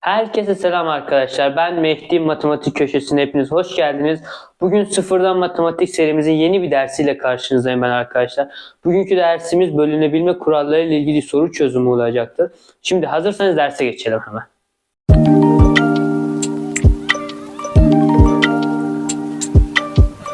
Herkese selam arkadaşlar. Ben Mehdi Matematik Köşesi'ne hepiniz hoş geldiniz. Bugün sıfırdan matematik serimizin yeni bir dersiyle karşınızdayım ben arkadaşlar. Bugünkü dersimiz bölünebilme kuralları ile ilgili soru çözümü olacaktır. Şimdi hazırsanız derse geçelim hemen.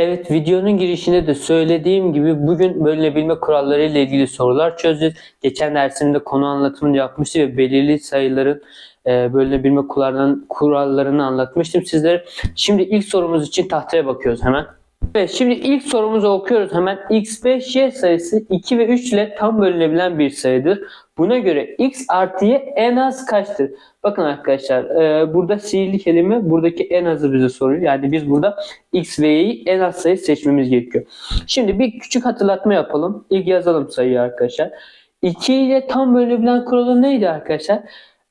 Evet videonun girişinde de söylediğim gibi bugün bölünebilme kuralları ile ilgili sorular çözeceğiz. Geçen dersimde konu anlatımını yapmıştım ve belirli sayıların e, bölünebilme kurallarını, kurallarını anlatmıştım sizlere. Şimdi ilk sorumuz için tahtaya bakıyoruz hemen. Evet şimdi ilk sorumuzu okuyoruz hemen. x5y sayısı 2 ve 3 ile tam bölünebilen bir sayıdır. Buna göre x artı y en az kaçtır? Bakın arkadaşlar e, burada sihirli kelime buradaki en azı bize soruyor. Yani biz burada x ve y'yi en az sayı seçmemiz gerekiyor. Şimdi bir küçük hatırlatma yapalım. İlk yazalım sayıyı arkadaşlar. 2 ile tam bölünebilen kuralı neydi arkadaşlar?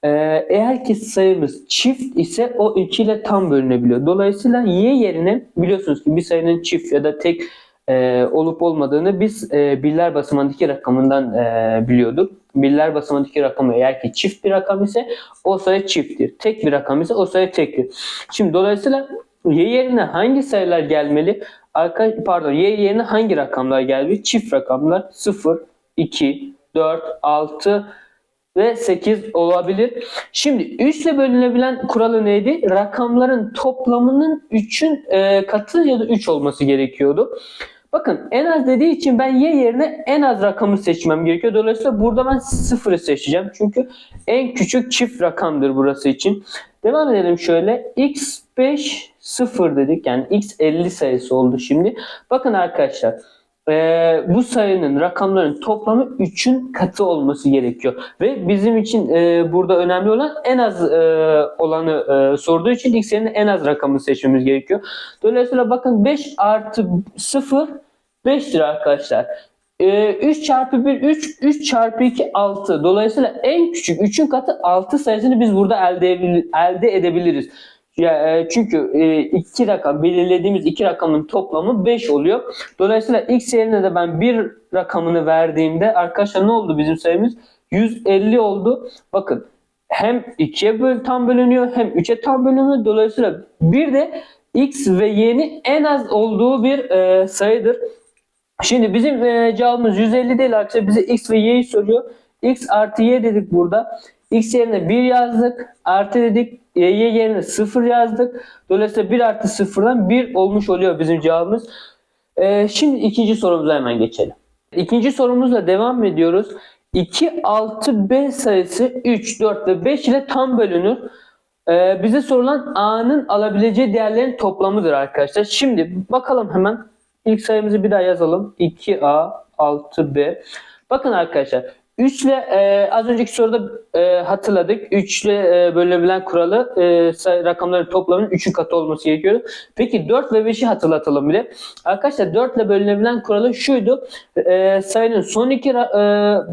Ee, eğer ki sayımız çift ise o 2 ile tam bölünebiliyor. Dolayısıyla y yerine biliyorsunuz ki bir sayının çift ya da tek e, olup olmadığını biz e, birler basamandaki rakamından e, biliyorduk. Birler basamandaki rakamı eğer ki çift bir rakam ise o sayı çifttir. Tek bir rakam ise o sayı tektir. Şimdi dolayısıyla y yerine hangi sayılar gelmeli? Arka, pardon y yerine hangi rakamlar gelmeli? Çift rakamlar 0, 2, 4, 6 ve 8 olabilir. Şimdi 3 ile bölünebilen kuralı neydi? Rakamların toplamının 3'ün e, katı ya da 3 olması gerekiyordu. Bakın en az dediği için ben y yerine en az rakamı seçmem gerekiyor. Dolayısıyla burada ben 0'ı seçeceğim. Çünkü en küçük çift rakamdır burası için. Devam edelim şöyle. x5 0 dedik. Yani x 50 sayısı oldu şimdi. Bakın arkadaşlar e, bu sayının rakamların toplamı 3'ün katı olması gerekiyor. Ve bizim için e, burada önemli olan en az e, olanı e, sorduğu için x yerine en az rakamı seçmemiz gerekiyor. Dolayısıyla bakın 5 artı 0 5'tir arkadaşlar. E, 3 çarpı 1 3, 3 çarpı 2 6. Dolayısıyla en küçük 3'ün katı 6 sayısını biz burada elde, elde edebiliriz. Ya, e, çünkü e, iki rakam belirlediğimiz iki rakamın toplamı 5 oluyor. Dolayısıyla x yerine de ben bir rakamını verdiğimde arkadaşlar ne oldu bizim sayımız? 150 oldu. Bakın hem 2'ye böl tam bölünüyor hem 3'e tam bölünüyor. Dolayısıyla bir de x ve y'nin en az olduğu bir e, sayıdır. Şimdi bizim e, cevabımız 150 değil arkadaşlar. Bize x ve y'yi soruyor. x artı y dedik burada. X yerine 1 yazdık. Artı dedik. y yerine 0 yazdık. Dolayısıyla 1 artı 0'dan 1 olmuş oluyor bizim cevabımız. E, şimdi ikinci sorumuza hemen geçelim. İkinci sorumuzla devam ediyoruz. 2, 6, B sayısı 3, 4 ve 5 ile tam bölünür. Ee, bize sorulan A'nın alabileceği değerlerin toplamıdır arkadaşlar. Şimdi bakalım hemen. İlk sayımızı bir daha yazalım. 2A, 6B. Bakın arkadaşlar 3 ile e, az önceki soruda e, hatırladık. 3 ile e, bölünebilen kuralı e, sayı, rakamların toplamının 3'ün katı olması gerekiyordu. Peki 4 ve 5'i hatırlatalım bile. Arkadaşlar 4 ile bölünebilen kuralı şuydu. E, sayının son iki e,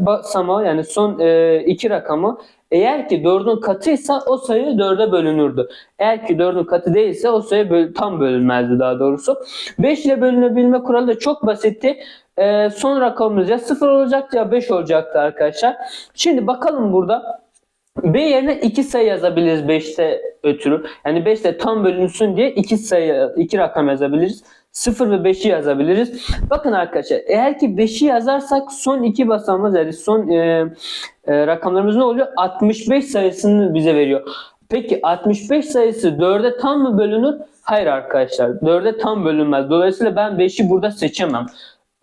basamağı yani son e, iki rakamı eğer ki 4'ün katıysa o sayı 4'e bölünürdü. Eğer ki 4'ün katı değilse o sayı böl- tam bölünmezdi daha doğrusu. 5 ile bölünebilme kuralı da çok basitti. Ee, son rakamımız ya 0 olacaktı ya 5 olacaktı arkadaşlar. Şimdi bakalım burada. B yerine 2 sayı yazabiliriz 5'te ötürü. Yani 5'te tam bölünsün diye 2 sayı, 2 rakam yazabiliriz. 0 ve 5'i yazabiliriz. Bakın arkadaşlar eğer ki 5'i yazarsak son iki basamağımız yani son e, e, rakamlarımız ne oluyor? 65 sayısını bize veriyor. Peki 65 sayısı 4'e tam mı bölünür? Hayır arkadaşlar 4'e tam bölünmez. Dolayısıyla ben 5'i burada seçemem.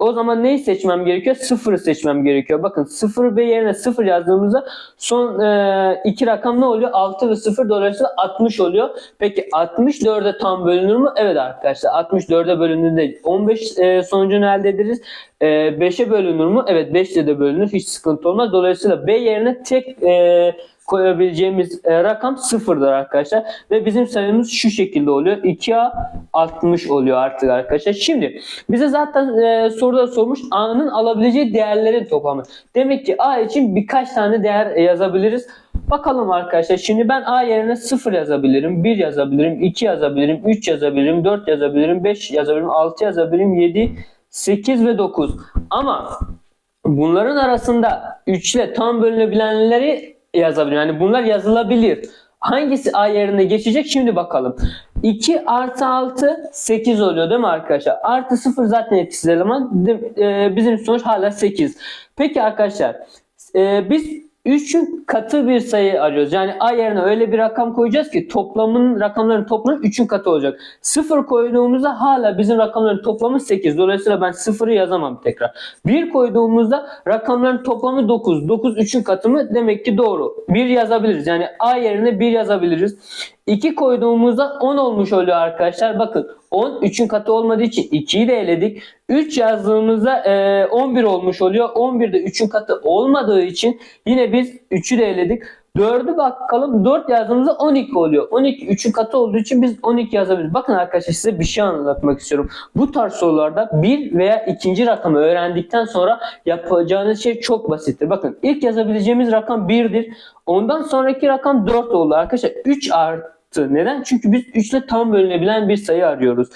O zaman neyi seçmem gerekiyor? Sıfırı seçmem gerekiyor. Bakın 0 B yerine 0 yazdığımızda son e, iki rakam ne oluyor? 6 ve 0 dolayısıyla 60 oluyor. Peki 60 4'e tam bölünür mü? Evet arkadaşlar 60 4'e bölündüğünde 15 e, sonucunu elde ederiz. E, 5'e bölünür mü? Evet 5 ile de bölünür. Hiç sıkıntı olmaz. Dolayısıyla B yerine tek e, koyabileceğimiz e, rakam sıfırdır arkadaşlar. Ve bizim sayımız şu şekilde oluyor. 2A 60 oluyor artık arkadaşlar. Şimdi bize zaten e, soruda sormuş A'nın alabileceği değerlerin toplamı. Demek ki A için birkaç tane değer yazabiliriz. Bakalım arkadaşlar. Şimdi ben A yerine 0 yazabilirim, 1 yazabilirim, 2 yazabilirim, 3 yazabilirim, 4 yazabilirim, 5 yazabilirim, 6 yazabilirim, 7, 8 ve 9. Ama bunların arasında 3 ile tam bölünebilenleri yazabilirim. Yani bunlar yazılabilir. Hangisi A geçecek şimdi bakalım. 2 artı 6 8 oluyor değil mi arkadaşlar? Artı 0 zaten etkisiz eleman. Di- e, Bizim sonuç hala 8. Peki arkadaşlar e, biz 3'ün katı bir sayı arıyoruz. Yani A yerine öyle bir rakam koyacağız ki toplamın rakamların toplamı 3'ün katı olacak. 0 koyduğumuzda hala bizim rakamların toplamı 8. Dolayısıyla ben 0'ı yazamam tekrar. 1 koyduğumuzda rakamların toplamı 9. 9 3'ün katı mı? Demek ki doğru. 1 yazabiliriz. Yani A yerine 1 yazabiliriz. 2 koyduğumuzda 10 olmuş oluyor arkadaşlar. Bakın 10 3'ün katı olmadığı için 2'yi de eledik. 3 yazdığımızda e, 11 olmuş oluyor. 11 de 3'ün katı olmadığı için yine biz 3'ü de eledik. 4'ü bakalım 4 yazdığımızda 12 oluyor. 12 3'ün katı olduğu için biz 12 yazabiliriz. Bakın arkadaşlar size bir şey anlatmak istiyorum. Bu tarz sorularda bir veya ikinci rakamı öğrendikten sonra yapacağınız şey çok basittir. Bakın ilk yazabileceğimiz rakam 1'dir. Ondan sonraki rakam 4 oldu arkadaşlar. 3 artı. Neden? Çünkü biz 3 ile tam bölünebilen bir sayı arıyoruz.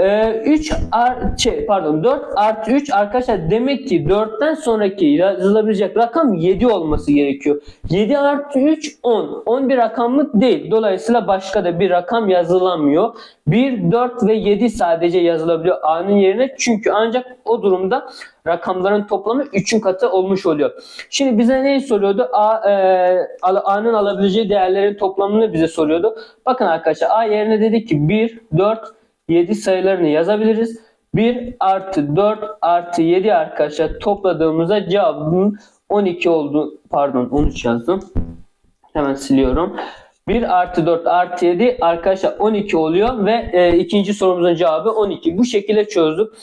Ee, 3 ar şey pardon 4 artı 3 arkadaşlar demek ki 4'ten sonraki yazılabilecek rakam 7 olması gerekiyor. 7 artı 3 10. 11 rakam mı? Değil. Dolayısıyla başka da bir rakam yazılamıyor. 1, 4 ve 7 sadece yazılabiliyor A'nın yerine. Çünkü ancak o durumda rakamların toplamı 3'ün katı olmuş oluyor. Şimdi bize neyi soruyordu? A, e, A'nın alabileceği değerlerin toplamını bize soruyordu. Bakın arkadaşlar A yerine dedik ki 1, 4, 7 sayılarını yazabiliriz. 1 artı 4 artı 7 arkadaşlar topladığımızda cevabın 12 oldu. Pardon 13 yazdım. Hemen siliyorum. 1 artı 4 artı 7 arkadaşlar 12 oluyor ve e, ikinci sorumuzun cevabı 12. Bu şekilde çözdük.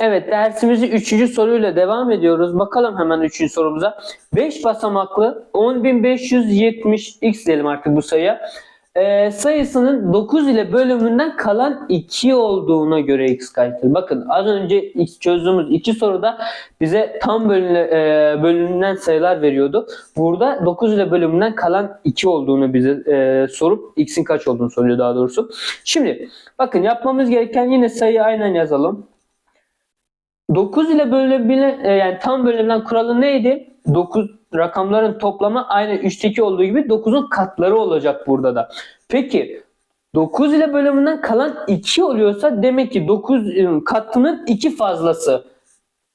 Evet dersimizi 3. soruyla devam ediyoruz. Bakalım hemen 3. sorumuza. 5 basamaklı 10.570x diyelim artık bu sayıya. Ee, sayısının 9 ile bölümünden kalan 2 olduğuna göre x kaçtır? Bakın az önce x çözdüğümüz iki soruda bize tam bölüne, e, bölümünden sayılar veriyordu. Burada 9 ile bölümünden kalan 2 olduğunu bize e, sorup x'in kaç olduğunu soruyor daha doğrusu. Şimdi bakın yapmamız gereken yine sayıyı aynen yazalım. 9 ile bölünebilen e, yani tam bölünebilen kuralı neydi? 9 rakamların toplamı aynı 3'teki olduğu gibi 9'un katları olacak burada da. Peki 9 ile bölümünden kalan 2 oluyorsa demek ki 9 katının 2 fazlası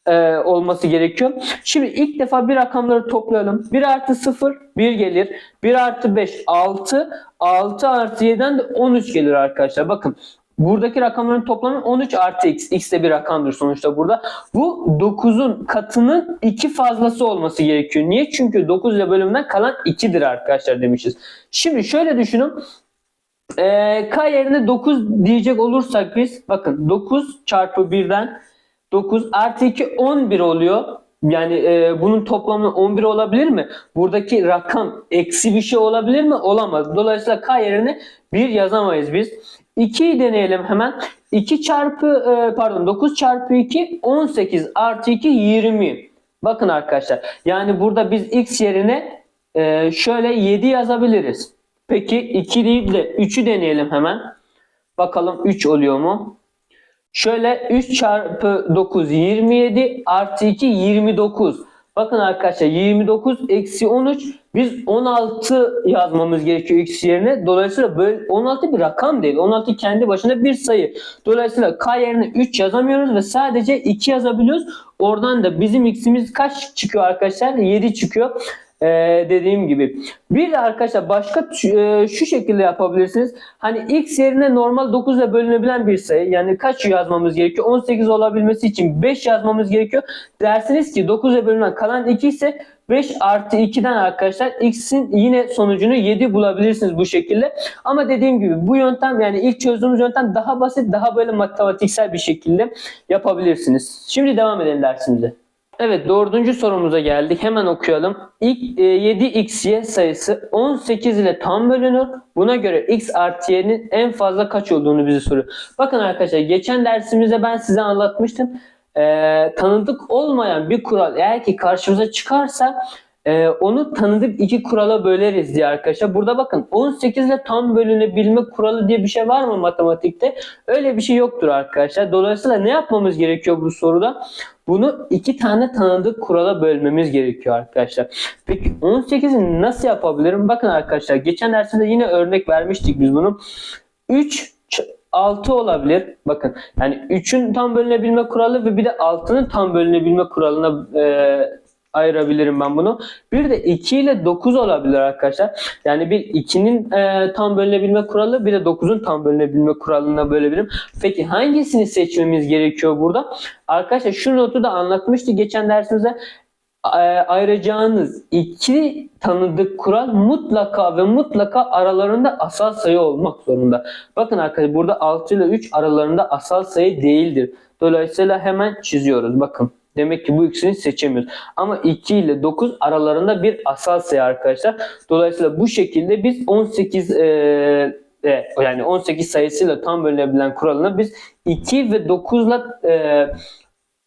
e, olması gerekiyor. Şimdi ilk defa bir rakamları toplayalım. 1 artı 0 1 gelir. 1 artı 5 6. 6 artı 7'den de 13 gelir arkadaşlar. Bakın Buradaki rakamların toplamı 13 artı x. X de bir rakamdır sonuçta burada. Bu 9'un katının 2 fazlası olması gerekiyor. Niye? Çünkü 9 ile bölümünden kalan 2'dir arkadaşlar demişiz. Şimdi şöyle düşünün. Ee, k yerine 9 diyecek olursak biz bakın 9 çarpı 1'den 9 artı 2 11 oluyor. Yani e, bunun toplamı 11 olabilir mi? Buradaki rakam eksi bir şey olabilir mi? Olamaz. Dolayısıyla k yerine 1 yazamayız biz. 2'yi deneyelim hemen. 2 çarpı e, pardon 9 çarpı 2 18 artı 2 20. Bakın arkadaşlar yani burada biz x yerine e, şöyle 7 yazabiliriz. Peki 2 değil de 3'ü deneyelim hemen. Bakalım 3 oluyor mu? Şöyle 3 çarpı 9 27 artı 2 29. Bakın arkadaşlar 29 eksi 13 biz 16 yazmamız gerekiyor x yerine. Dolayısıyla böyle 16 bir rakam değil. 16 kendi başına bir sayı. Dolayısıyla k yerine 3 yazamıyoruz ve sadece 2 yazabiliyoruz. Oradan da bizim x'imiz kaç çıkıyor arkadaşlar? 7 çıkıyor. Ee, dediğim gibi. Bir de arkadaşlar başka e, şu şekilde yapabilirsiniz. Hani x yerine normal 9 ile bölünebilen bir sayı. Yani kaç yazmamız gerekiyor? 18 olabilmesi için 5 yazmamız gerekiyor. Dersiniz ki 9 ile bölünen kalan 2 ise 5 artı 2'den arkadaşlar x'in yine sonucunu 7 bulabilirsiniz bu şekilde. Ama dediğim gibi bu yöntem yani ilk çözdüğümüz yöntem daha basit, daha böyle matematiksel bir şekilde yapabilirsiniz. Şimdi devam edelim dersimize. Evet dördüncü sorumuza geldik. Hemen okuyalım. İlk e, 7xy sayısı 18 ile tam bölünür. Buna göre x artı y'nin en fazla kaç olduğunu bize soruyor. Bakın arkadaşlar geçen dersimizde ben size anlatmıştım. E, tanıdık olmayan bir kural eğer ki karşımıza çıkarsa e, onu tanıdık iki kurala böleriz diye arkadaşlar. Burada bakın 18 ile tam bölünebilme kuralı diye bir şey var mı matematikte? Öyle bir şey yoktur arkadaşlar. Dolayısıyla ne yapmamız gerekiyor bu soruda? Bunu iki tane tanıdık kurala bölmemiz gerekiyor arkadaşlar. Peki 18'i nasıl yapabilirim? Bakın arkadaşlar geçen derste yine örnek vermiştik biz bunu. 3 6 olabilir. Bakın yani 3'ün tam bölünebilme kuralı ve bir de 6'nın tam bölünebilme kuralına e, ayırabilirim ben bunu. Bir de 2 ile 9 olabilir arkadaşlar. Yani bir 2'nin e, tam bölünebilme kuralı bir de 9'un tam bölünebilme kuralına bölebilirim. Peki hangisini seçmemiz gerekiyor burada? Arkadaşlar şu notu da anlatmıştı geçen dersimizde e, ayıracağınız iki tanıdık kural mutlaka ve mutlaka aralarında asal sayı olmak zorunda. Bakın arkadaşlar burada 6 ile 3 aralarında asal sayı değildir. Dolayısıyla hemen çiziyoruz. Bakın. Demek ki bu ikisini seçemiyoruz. Ama 2 ile 9 aralarında bir asal sayı arkadaşlar. Dolayısıyla bu şekilde biz 18 e, e, yani 18 sayısıyla tam bölünebilen kuralına biz 2 ve 9 ile e,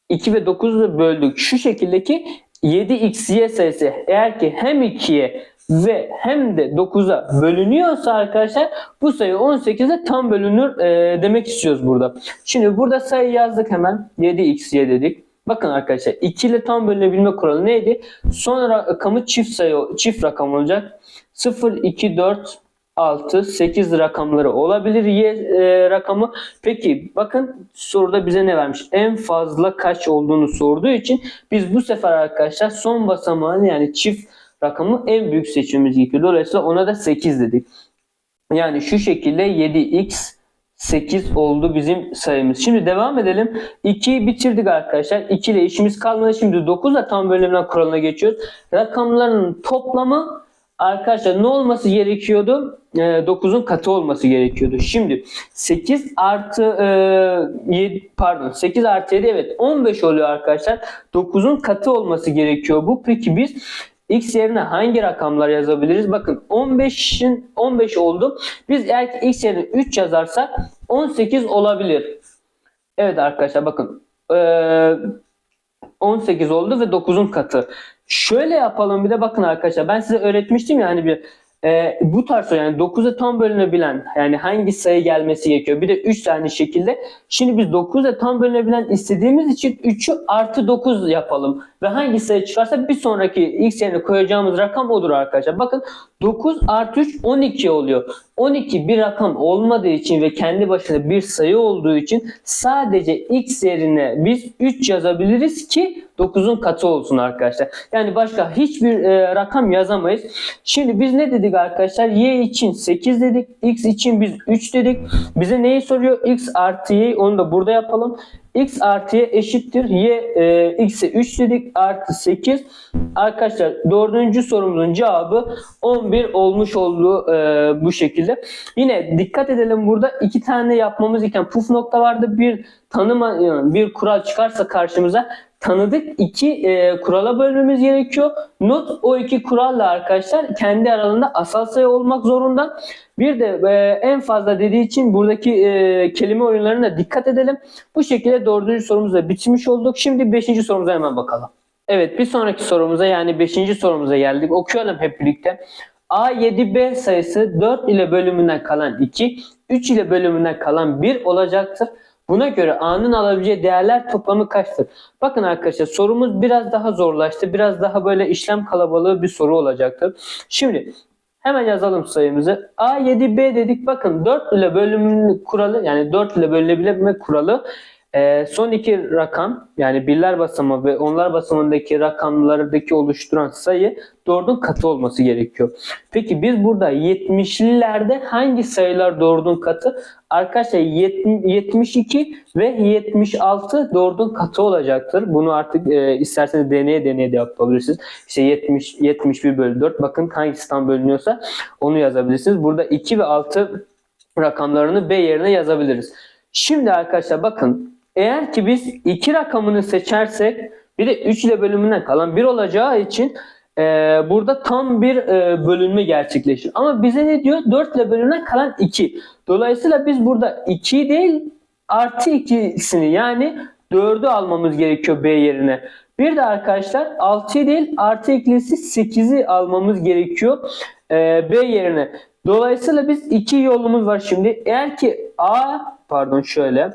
2 ve 9'u böldük. Şu şekildeki 7xy sayısı eğer ki hem 2'ye ve hem de 9'a bölünüyorsa arkadaşlar bu sayı 18'e tam bölünür e, demek istiyoruz burada. Şimdi burada sayı yazdık hemen 7xy dedik. Bakın arkadaşlar 2 ile tam bölünebilme kuralı neydi? Son rakamı çift sayı çift rakam olacak. 0 2 4 6 8 rakamları olabilir y e, rakamı. Peki bakın soruda bize ne vermiş? En fazla kaç olduğunu sorduğu için biz bu sefer arkadaşlar son basamağını yani çift rakamı en büyük seçmemiz gerekiyor. Dolayısıyla ona da 8 dedik. Yani şu şekilde 7x 8 oldu bizim sayımız. Şimdi devam edelim. 2'yi bitirdik arkadaşlar. 2 ile işimiz kalmadı. Şimdi 9 ile tam bölümden kuralına geçiyoruz. Rakamların toplamı arkadaşlar ne olması gerekiyordu? E, 9'un katı olması gerekiyordu. Şimdi 8 artı e, 7 pardon 8 artı 7 evet 15 oluyor arkadaşlar. 9'un katı olması gerekiyor bu. Peki biz x yerine hangi rakamlar yazabiliriz? Bakın 15'in 15 oldu. Biz eğer ki x yerine 3 yazarsak 18 olabilir. Evet arkadaşlar bakın. Ee, 18 oldu ve 9'un katı. Şöyle yapalım bir de bakın arkadaşlar ben size öğretmiştim ya hani bir e, bu tarz yani 9'a tam bölünebilen yani hangi sayı gelmesi gerekiyor. Bir de 3 tane şekilde. Şimdi biz 9'a tam bölünebilen istediğimiz için 3'ü artı 9 yapalım. Ve hangi sayı çıkarsa bir sonraki x yerine koyacağımız rakam odur arkadaşlar. Bakın 9 artı 3 12 oluyor. 12 bir rakam olmadığı için ve kendi başına bir sayı olduğu için sadece x yerine biz 3 yazabiliriz ki 9'un katı olsun arkadaşlar. Yani başka hiçbir e, rakam yazamayız. Şimdi biz ne dedik arkadaşlar? Y için 8 dedik. X için biz 3 dedik. Bize neyi soruyor? X artı Y onu da burada yapalım x artı y eşittir y e, x'e 3 dedik artı 8. Arkadaşlar dördüncü sorumuzun cevabı 11 olmuş oldu e, bu şekilde. Yine dikkat edelim burada iki tane yapmamız gereken puf nokta vardı. Bir tanıma bir kural çıkarsa karşımıza tanıdık iki e, kurala bölmemiz gerekiyor. Not o iki kuralla arkadaşlar kendi aralarında asal sayı olmak zorunda. Bir de e, en fazla dediği için buradaki e, kelime oyunlarına dikkat edelim. Bu şekilde dördüncü sorumuzu bitirmiş olduk. Şimdi beşinci sorumuza hemen bakalım. Evet bir sonraki sorumuza yani beşinci sorumuza geldik. Okuyalım hep birlikte. A7B sayısı 4 ile bölümünden kalan 2, 3 ile bölümünden kalan 1 olacaktır. Buna göre A'nın alabileceği değerler toplamı kaçtır? Bakın arkadaşlar sorumuz biraz daha zorlaştı. Biraz daha böyle işlem kalabalığı bir soru olacaktır. Şimdi hemen yazalım sayımızı. A7B dedik. Bakın 4 ile bölüm kuralı yani 4 ile bölünebilme kuralı e, son iki rakam yani birler basamağı ve onlar basamağındaki rakamlardaki oluşturan sayı 4'ün katı olması gerekiyor. Peki biz burada 70'lilerde hangi sayılar 4'ün katı? Arkadaşlar 72 ve 76 4'ün katı olacaktır. Bunu artık e, isterseniz deneye deneye de yapabilirsiniz. İşte 70 71 bölü 4 bakın hangisi tam bölünüyorsa onu yazabilirsiniz. Burada 2 ve 6 rakamlarını B yerine yazabiliriz. Şimdi arkadaşlar bakın eğer ki biz 2 rakamını seçersek bir de 3 ile bölümünden kalan 1 olacağı için e, burada tam bir e, bölünme gerçekleşir. Ama bize ne diyor? 4 ile bölümünden kalan 2. Dolayısıyla biz burada 2 değil artı 2'sini yani 4'ü almamız gerekiyor B yerine. Bir de arkadaşlar 6'yı değil artı eklisi 8'i almamız gerekiyor e, B yerine. Dolayısıyla biz iki yolumuz var şimdi. Eğer ki A pardon şöyle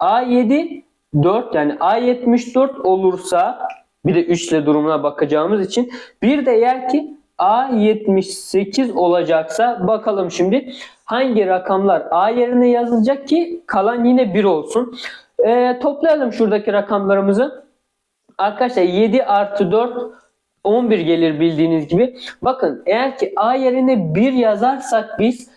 A7 4 yani A74 olursa bir de 3 ile durumuna bakacağımız için bir de eğer ki A78 olacaksa bakalım şimdi hangi rakamlar A yerine yazılacak ki kalan yine 1 olsun. Ee, toplayalım şuradaki rakamlarımızı. Arkadaşlar 7 artı 4 11 gelir bildiğiniz gibi. Bakın eğer ki A yerine 1 yazarsak biz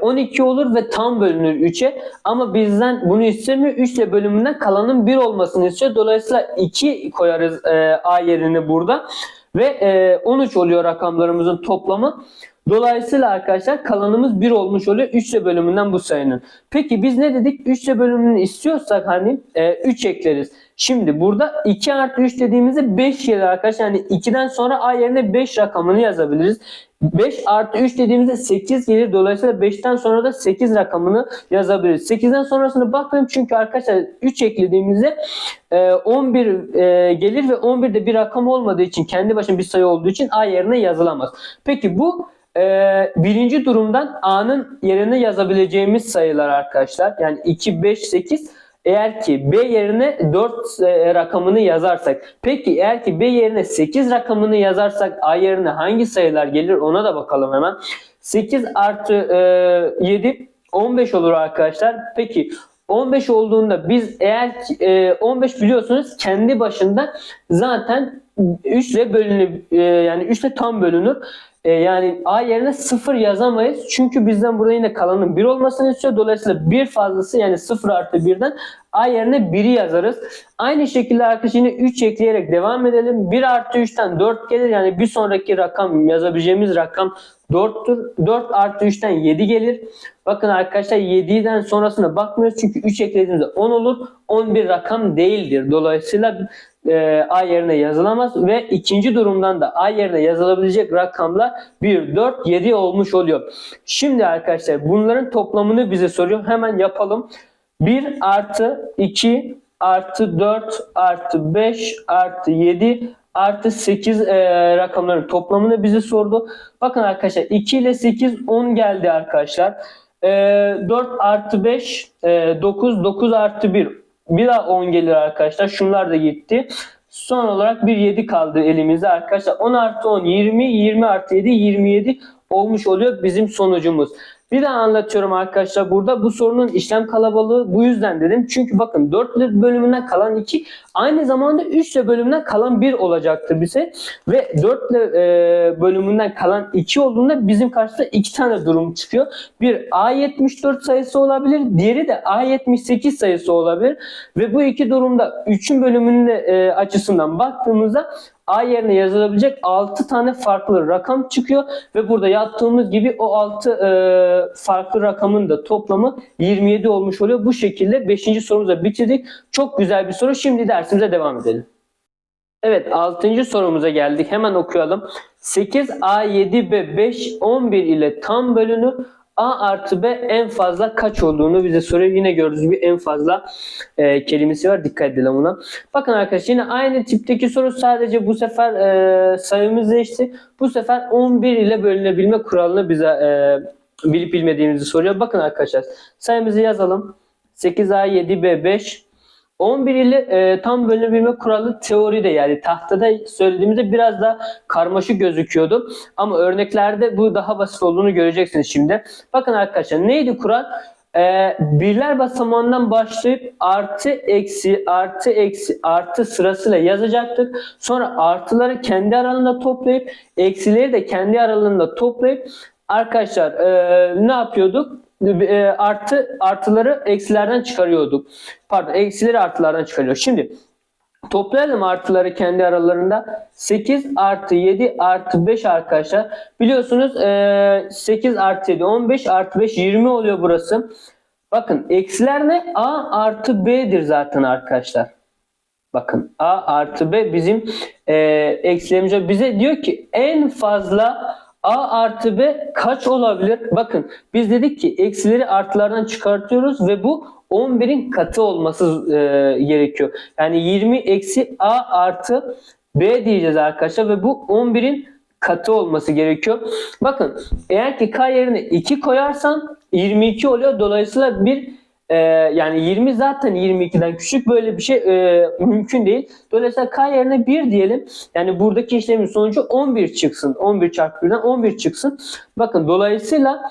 12 olur ve tam bölünür 3'e. Ama bizden bunu istemiyor. 3 ile bölümünden kalanın 1 olmasını istiyor. Dolayısıyla 2 koyarız e, A yerine burada. Ve e, 13 oluyor rakamlarımızın toplamı. Dolayısıyla arkadaşlar kalanımız 1 olmuş oluyor 3 ile bölümünden bu sayının. Peki biz ne dedik? 3 ile bölümünü istiyorsak hani e, 3 ekleriz. Şimdi burada 2 artı 3 dediğimizde 5 gelir arkadaşlar. Yani 2'den sonra A yerine 5 rakamını yazabiliriz. 5 artı 3 dediğimizde 8 gelir. Dolayısıyla 5'ten sonra da 8 rakamını yazabiliriz. 8'den sonrasını bakmayayım çünkü arkadaşlar 3 eklediğimizde e, 11 e, gelir ve 11'de bir rakam olmadığı için kendi başına bir sayı olduğu için A yerine yazılamaz. Peki bu e, birinci durumdan A'nın yerine yazabileceğimiz sayılar arkadaşlar. Yani 2, 5, 8 eğer ki B yerine 4 e, rakamını yazarsak. Peki eğer ki B yerine 8 rakamını yazarsak A yerine hangi sayılar gelir ona da bakalım hemen. 8 artı e, 7 15 olur arkadaşlar. Peki 15 olduğunda biz eğer ki, e, 15 biliyorsunuz kendi başında zaten 3 ile bölünür e, yani 3 ile tam bölünür. E, yani A yerine 0 yazamayız. Çünkü bizden burada yine kalanın 1 olmasını istiyor. Dolayısıyla 1 fazlası yani 0 artı 1'den A yerine 1'i yazarız. Aynı şekilde arkadaşlar yine 3 ekleyerek devam edelim. 1 artı 3'ten 4 gelir. Yani bir sonraki rakam yazabileceğimiz rakam 4'tür. 4 artı 3'ten 7 gelir. Bakın arkadaşlar 7'den sonrasına bakmıyoruz. Çünkü 3 eklediğimizde 10 olur. 11 rakam değildir. Dolayısıyla e, A yerine yazılamaz ve ikinci durumdan da A yerine yazılabilecek rakamlar 1, 4, 7 olmuş oluyor. Şimdi arkadaşlar bunların toplamını bize soruyor. Hemen yapalım. 1 artı 2 artı 4 artı 5 artı 7 artı 8 e, rakamların toplamını bize sordu. Bakın arkadaşlar 2 ile 8 10 geldi arkadaşlar. E, 4 artı 5 e, 9 9 artı 1 bir daha 10 gelir arkadaşlar. Şunlar da gitti. Son olarak bir 7 kaldı elimizde arkadaşlar. 10 artı 10 20 20 artı 7 27 olmuş oluyor bizim sonucumuz. Bir daha anlatıyorum arkadaşlar burada bu sorunun işlem kalabalığı bu yüzden dedim. Çünkü bakın 4 bölümünden kalan 2 aynı zamanda 3 bölümünden kalan 1 olacaktır bize. Ve 4 e, bölümünden kalan 2 olduğunda bizim karşımıza 2 tane durum çıkıyor. Bir A74 sayısı olabilir. Diğeri de A78 sayısı olabilir. Ve bu iki durumda 3'ün bölümünün e, açısından baktığımızda A yerine yazılabilecek 6 tane farklı rakam çıkıyor ve burada yaptığımız gibi o 6 e, farklı rakamın da toplamı 27 olmuş oluyor. Bu şekilde 5. sorumuza bitirdik. Çok güzel bir soru. Şimdi dersimize devam edelim. Evet 6. sorumuza geldik. Hemen okuyalım. 8 A 7 B 5 11 ile tam bölünür. A artı B en fazla kaç olduğunu bize soruyor. Yine gördüğünüz gibi en fazla e, kelimesi var. Dikkat edelim buna. Bakın arkadaşlar yine aynı tipteki soru sadece bu sefer e, sayımız değişti. Bu sefer 11 ile bölünebilme kuralını bize e, bilip bilmediğimizi soruyor. Bakın arkadaşlar sayımızı yazalım. 8A 7B 5 11 ile e, tam bölünebilme kuralı teoride yani tahtada söylediğimizde biraz da karmaşık gözüküyordu. Ama örneklerde bu daha basit olduğunu göreceksiniz şimdi. Bakın arkadaşlar neydi kural? E, birler basamağından başlayıp artı eksi artı eksi artı sırasıyla yazacaktık. Sonra artıları kendi aralığında toplayıp eksileri de kendi aralığında toplayıp arkadaşlar e, ne yapıyorduk? E, artı artıları eksilerden çıkarıyorduk. Pardon eksileri artılardan çıkarıyor. Şimdi toplayalım artıları kendi aralarında. 8 artı 7 artı 5 arkadaşlar. Biliyorsunuz e, 8 artı 7 15 artı 5 20 oluyor burası. Bakın eksiler ne? A artı B'dir zaten arkadaşlar. Bakın A artı B bizim e, eksilerimiz. Bize diyor ki en fazla A artı B kaç olabilir? Bakın biz dedik ki eksileri artılardan çıkartıyoruz ve bu 11'in katı olması e, gerekiyor. Yani 20 eksi a artı b diyeceğiz arkadaşlar ve bu 11'in katı olması gerekiyor. Bakın eğer ki k yerine 2 koyarsan 22 oluyor. Dolayısıyla bir e, yani 20 zaten 22'den küçük böyle bir şey e, mümkün değil. Dolayısıyla k yerine 1 diyelim. Yani buradaki işlemin sonucu 11 çıksın. 11 çarpı 1'den 11 çıksın. Bakın dolayısıyla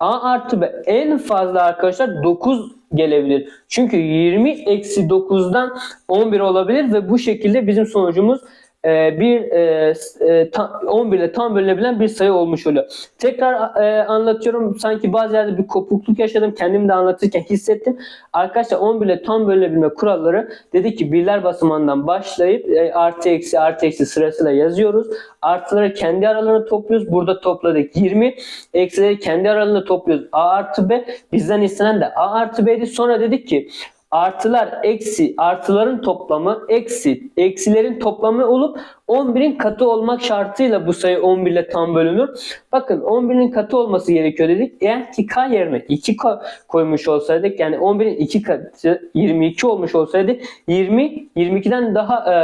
a artı b en fazla arkadaşlar 9 gelebilir. Çünkü 20 eksi 9'dan 11 olabilir ve bu şekilde bizim sonucumuz e, bir e, e, ta, 11 ile tam bölünebilen bir sayı olmuş oluyor. Tekrar e, anlatıyorum. Sanki bazı yerde bir kopukluk yaşadım. Kendim de anlatırken hissettim. Arkadaşlar 11 ile tam bölünebilme kuralları dedi ki birler basamağından başlayıp e, artı eksi artı eksi sırasıyla yazıyoruz. Artıları kendi aralarına topluyoruz. Burada topladık 20. Eksileri kendi aralarında topluyoruz. A artı B. Bizden istenen de A artı B'di. Sonra dedik ki artılar eksi artıların toplamı eksi eksilerin toplamı olup 11'in katı olmak şartıyla bu sayı 11 ile tam bölünür. Bakın 11'in katı olması gerekiyor dedik. Eğer ki k yerine 2 ko- koymuş olsaydık yani 11'in 2 katı 22 olmuş olsaydı 20 22'den daha e,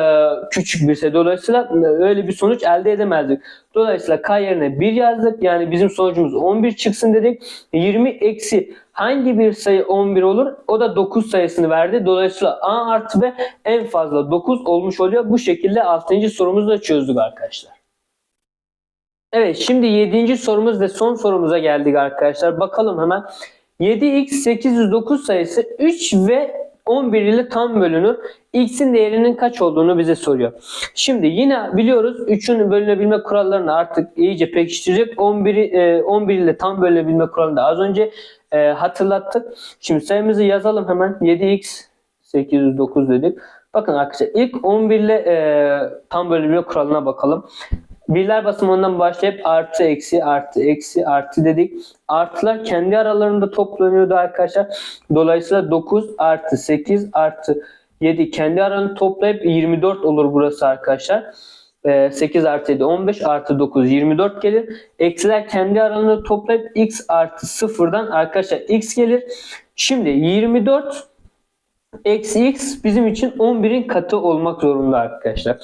küçük bir sayı. Dolayısıyla öyle bir sonuç elde edemezdik. Dolayısıyla k yerine 1 yazdık. Yani bizim sonucumuz 11 çıksın dedik. 20 eksi hangi bir sayı 11 olur? O da 9 sayısını verdi. Dolayısıyla a artı b en fazla 9 olmuş oluyor. Bu şekilde 6. sorumuzu da çözdük arkadaşlar. Evet şimdi 7. sorumuz ve son sorumuza geldik arkadaşlar. Bakalım hemen. 7x 809 sayısı 3 ve 11 ile tam bölünür. X'in değerinin kaç olduğunu bize soruyor. Şimdi yine biliyoruz 3'ün bölünebilme kurallarını artık iyice pekiştirecek. 11, e, 11 ile tam bölünebilme kuralını da az önce e, hatırlattık. Şimdi sayımızı yazalım hemen. 7x 809 dedik. Bakın arkadaşlar ilk 11 ile e, tam bölünebilme kuralına bakalım. Birler basamağından başlayıp artı eksi artı eksi artı dedik. Artılar kendi aralarında toplanıyordu arkadaşlar. Dolayısıyla 9 artı 8 artı 7 kendi aralarını toplayıp 24 olur burası arkadaşlar. Ee, 8 artı 7 15 artı 9 24 gelir. Eksiler kendi aralarında toplayıp x artı 0'dan arkadaşlar x gelir. Şimdi 24 eksi x bizim için 11'in katı olmak zorunda arkadaşlar.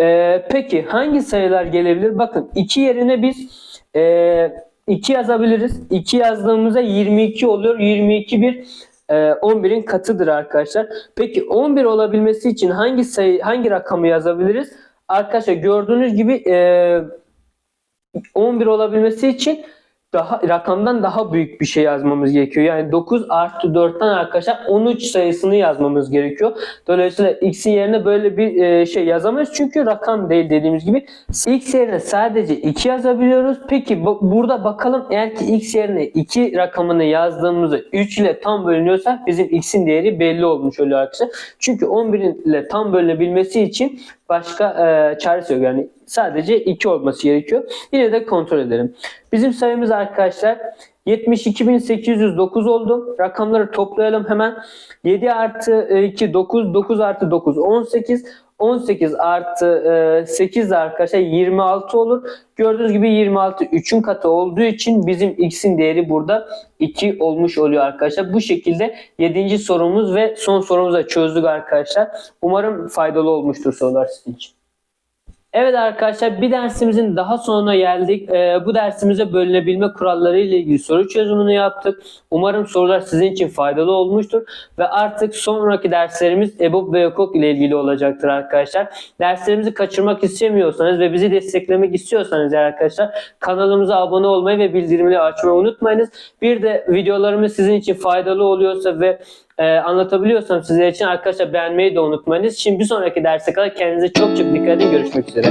Ee, peki hangi sayılar gelebilir? Bakın 2 yerine biz e, 2 yazabiliriz. 2 yazdığımızda 22 oluyor. 22 bir e, 11'in katıdır arkadaşlar. Peki 11 olabilmesi için hangi sayı hangi rakamı yazabiliriz? Arkadaşlar gördüğünüz gibi e, 11 olabilmesi için daha rakamdan daha büyük bir şey yazmamız gerekiyor. Yani 9 artı 4'ten arkadaşlar 13 sayısını yazmamız gerekiyor. Dolayısıyla x'in yerine böyle bir e, şey yazamayız. Çünkü rakam değil dediğimiz gibi. x yerine sadece 2 yazabiliyoruz. Peki bu, burada bakalım eğer ki x yerine 2 rakamını yazdığımızda 3 ile tam bölünüyorsa bizim x'in değeri belli olmuş oluyor arkadaşlar. Çünkü 11 ile tam bölünebilmesi için başka e, çaresi yok. Yani sadece 2 olması gerekiyor. Yine de kontrol edelim. Bizim sayımız arkadaşlar 72.809 oldu. Rakamları toplayalım hemen. 7 artı 2 9, 9 artı 9 18. 18 artı 8 de arkadaşlar 26 olur. Gördüğünüz gibi 26 3'ün katı olduğu için bizim x'in değeri burada 2 olmuş oluyor arkadaşlar. Bu şekilde 7. sorumuz ve son sorumuzu da çözdük arkadaşlar. Umarım faydalı olmuştur sorular sizin için. Evet arkadaşlar bir dersimizin daha sonuna geldik. Ee, bu dersimizde bölünebilme kuralları ile ilgili soru çözümünü yaptık. Umarım sorular sizin için faydalı olmuştur. Ve artık sonraki derslerimiz EBOB ve YOKOK ile ilgili olacaktır arkadaşlar. Derslerimizi kaçırmak istemiyorsanız ve bizi desteklemek istiyorsanız arkadaşlar kanalımıza abone olmayı ve bildirimleri açmayı unutmayınız. Bir de videolarımız sizin için faydalı oluyorsa ve e, anlatabiliyorsam sizler için arkadaşlar beğenmeyi de unutmayınız. Şimdi bir sonraki derse kadar kendinize çok çok dikkat edin. Görüşmek üzere.